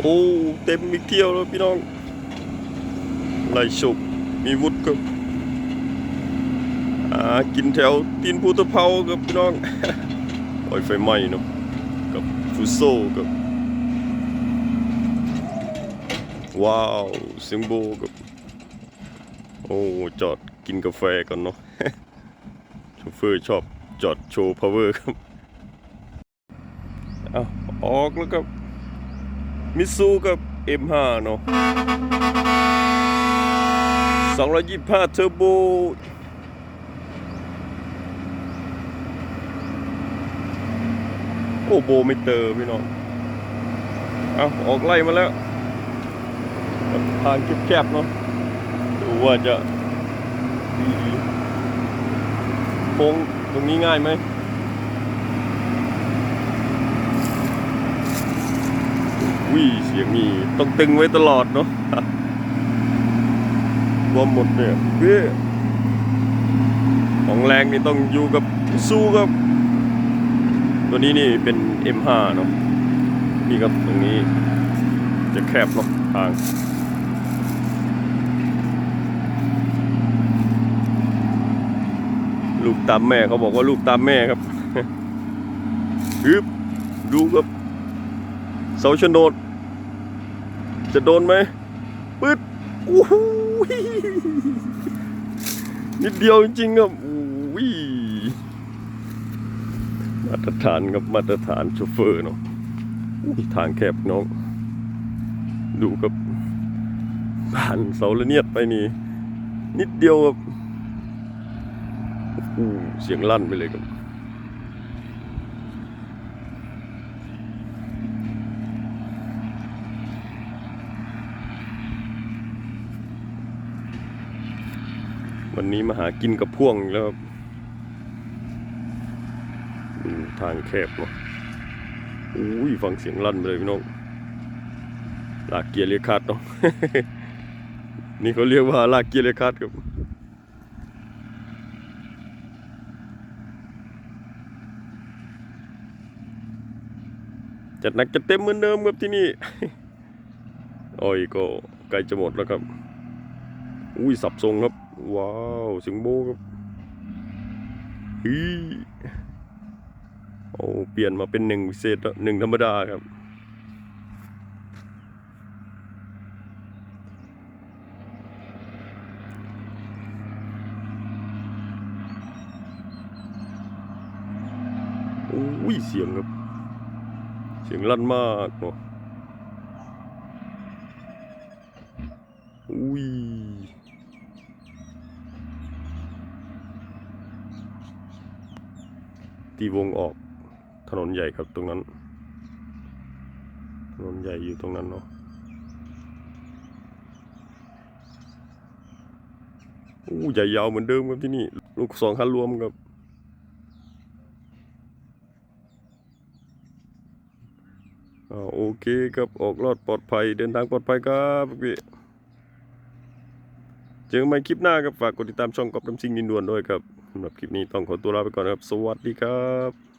โอ้เต็มอีกเที่ยวแล้วพี่น้องไล่ฉุกมีวุฒิครับอ่ากินแถวตีนภูตะเภาครับพี่น้องโอ้ยไฟไหม้เนาะกับฟูโซกับว้าวเซิมโบกับโอ้จอดกินกาแฟก่อนเนาะโชเฟอร์ชอบจอดโชว์พาวเวอร์ครับเอาออกแล้วครับ มิซูกับ M5 เนาะ225เทอร์โบโอ้โบไม่เตอร์พี่น้องเอาออกไล่มาแล้ว ทางแคบๆเนาะดูว่าจะดีโค้งตรงนี้ง่ายไหม วิเสียงนี่ต้องตึงไว้ตลอดเนาะรวมหมดเนี่ยพื่อของแรงนี่ต้องอยู่กับสู้กับ ตัวนี้นี่เป็น M5 เนาะนี่ครับตรงนี้จะแคบเนาะทางลูกตามแม่เขาบอกว่าลูกตามแม่ครับฮึบดูครับเสาชนด จะโดนไหมปึ๊ดโอ้โหนิดเดียวจริงๆครับโอ้มาตรฐานครับมาตรฐานโชเฟอร์เนาะทางแคบน้อง ดูครับผ่านเสาละเนียดไปนี่ นิดเดียวครับโอ้เสียงลั่นไปเลยครับ วันนี้มาหากินกับพ่วงแล้วทางแคบเนาะอุ้ยฟังเสียงลั่นไปเลยพี่น้องลากเกียร์เรียกคัดเนาะนี่เขาเรียกว่าลากเกียร์เรียกคัดครับจัดหนักจัดเต็มเหมือนเดิมครับที่นี่อ้อยก็ใกล้จะหมดแล้วครับ อุ้ยสับทรงครับ ว้าวเสียงโบครับฮีโอ้เปลี่ยนมาเป็นหนึ่งพิเศษหนึ่งธรรมดาครับอุ้ยเสียงครับ เสียงลั่นมากเนาะอุ้ย ตีวงออกถนนใหญ่ครับตรงนั้น ถนนใหญ่อยู่ตรงนั้นเนาะอู้ใหญ่ยาวเหมือนเดิมครับที่นี่ ลูกสองคันรวมครับอโอเคครับ ออกรอดปลอดภัย เดินทางปลอดภัยครับพี่ จอกันใหม่คลิปหน้าครับฝากกดติดตามช่องกอบน้ำซิงดินด่วนด้วยครับสำหรับคลิปนี้ต้องขอตัวลาไปก่อนครับ สวัสดีครับ